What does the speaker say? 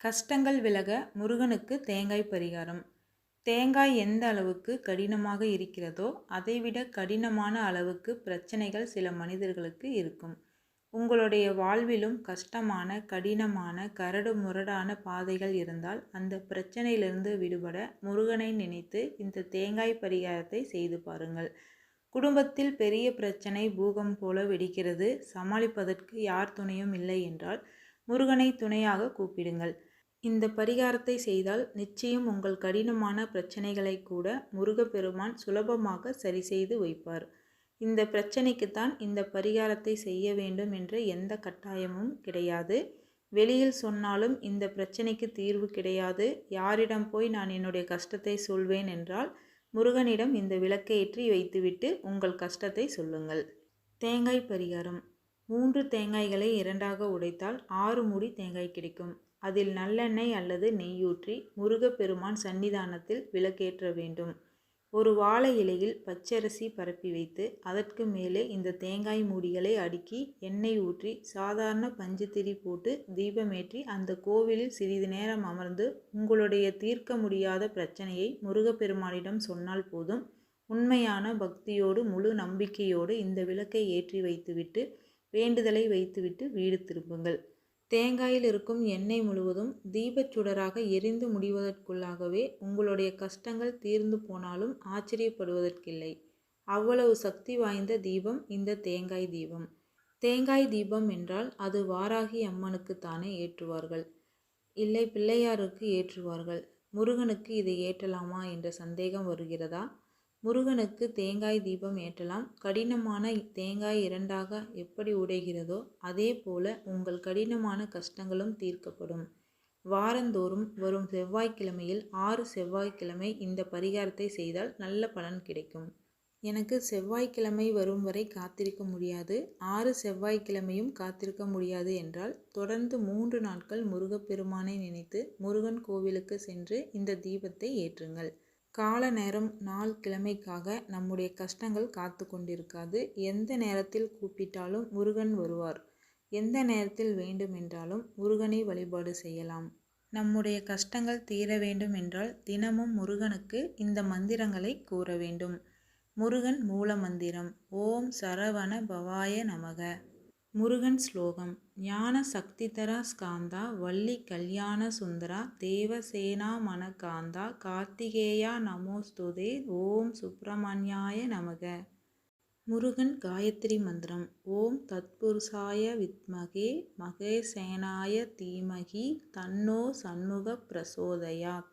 கஷ்டங்கள் விலக முருகனுக்கு தேங்காய் பரிகாரம். தேங்காய் எந்த அளவுக்கு கடினமாக இருக்கிறதோ அதைவிட கடினமான அளவுக்கு பிரச்சனைகள் சில மனிதர்களுக்கு இருக்கும். உங்களுடைய வாழ்விலும் கஷ்டமான கடினமான கரடு முரடான பாதைகள் இருந்தால் அந்த பிரச்சனையிலிருந்து விடுபட முருகனை நினைத்து இந்த தேங்காய் பரிகாரத்தை செய்து பாருங்கள். குடும்பத்தில் பெரிய பிரச்சனை பூகம் போல வெடிக்கிறது. சமாளிப்பதற்கு யார் துணையும் இல்லை என்றால் முருகனை துணையாக கூப்பிடுங்கள். இந்த பரிகாரத்தை செய்தால் நிச்சயம் உங்கள் கடினமான பிரச்சனைகளை கூட முருகப்பெருமான் சுலபமாக சரி செய்து வைப்பார். இந்த பிரச்சனைக்குத்தான் இந்த பரிகாரத்தை செய்ய வேண்டும் என்ற எந்த கட்டாயமும் கிடையாது. வெளியில் சொன்னாலும் இந்த பிரச்சனைக்கு தீர்வு கிடையாது. யாரிடம் போய் நான் என்னுடைய கஷ்டத்தை சொல்வேன் என்றால் முருகனிடம் இந்த விளக்கை ஏற்றி வைத்துவிட்டு உங்கள் கஷ்டத்தை சொல்லுங்கள். தேங்காய் பரிகாரம். மூன்று தேங்காய்களை இரண்டாக உடைத்தால் ஆறு மூடி தேங்காய் கிடைக்கும். அதில் நல்லெண்ணெய் அல்லது நெய்யூற்றி முருகப்பெருமான் சன்னிதானத்தில் விளக்கேற்ற வேண்டும். ஒரு வாழை இலையில் பச்சரிசி பரப்பி வைத்து அதற்கு மேலே இந்த தேங்காய் மூடிகளை அடுக்கி எண்ணெய் ஊற்றி சாதாரண பஞ்சுத்திரி போட்டு தீபமேற்றி அந்த கோவிலில் சிறிது நேரம் அமர்ந்து உங்களுடைய தீர்க்க முடியாத பிரச்சனையை முருகப்பெருமானிடம் சொன்னால் போதும். உண்மையான பக்தியோடு முழு நம்பிக்கையோடு இந்த விளக்கை ஏற்றி வைத்துவிட்டு வேண்டுதலை வைத்துவிட்டு வீடு திரும்புங்கள். தேங்காயில் இருக்கும் எண்ணெய் முழுவதும் தீபச் சுடராக எரிந்து முடிவதற்குள்ளாகவே உங்களுடைய கஷ்டங்கள் தீர்ந்து போனாலும் ஆச்சரியப்படுவதற்கில்லை. அவ்வளவு சக்தி வாய்ந்த தீபம் இந்த தேங்காய் தீபம். தேங்காய் தீபம் என்றால் அது வாராகி அம்மனுக்கு தானே ஏற்றுவார்கள். இல்லை பிள்ளையாருக்கு ஏற்றுவார்கள். முருகனுக்கு இதை ஏற்றலாமா என்ற சந்தேகம் வருகிறதா? முருகனுக்கு தேங்காய் தீபம் ஏற்றலாம். கடினமான தேங்காய் இரண்டாக எப்படி உடைகிறதோ அதே போல உங்கள் கடினமான கஷ்டங்களும் தீர்க்கப்படும். வாரந்தோறும் வரும் செவ்வாய்க்கிழமையில் ஆறு செவ்வாய்க்கிழமை இந்த பரிகாரத்தை செய்தால் நல்ல பலன் கிடைக்கும். எனக்கு செவ்வாய்க்கிழமை வரும் வரை காத்திருக்க முடியாது. ஆறு செவ்வாய்க்கிழமையும் காத்திருக்க முடியாது என்றால் தொடர்ந்து மூன்று நாட்கள் முருகப்பெருமானை நினைத்து முருகன் கோவிலுக்கு சென்று இந்த தீபத்தை ஏற்றுங்கள். கால நேரம் நாள் கிழமைக்காக நம்முடைய கஷ்டங்கள் காத்து கொண்டிருக்காது. எந்த நேரத்தில் கூப்பிட்டாலும் முருகன் வருவார். எந்த நேரத்தில் வேண்டுமென்றாலும் முருகனை வழிபாடு செய்யலாம். நம்முடைய கஷ்டங்கள் தீர வேண்டும் என்றால் தினமும் முருகனுக்கு இந்த மந்திரங்களை கூற வேண்டும். முருகன் மூல மந்திரம். ஓம் சரவண பவாய நமக. முருகன் ஸ்லோகம். ஞான சக்திதரா ஸ்காந்தா வள்ளி கல்யாண சுந்தரா தேவசேனா மனகாந்தா கார்த்திகேயா நமோஸ்துதே ஓம் சுப்பிரமணியாய நமக. முருகன் காயத்ரி மந்திரம். ஓம் தத்புருஷாய வித்மகே மகேசேனாய தீமகி தன்னோ சண்முக பிரசோதயாத்.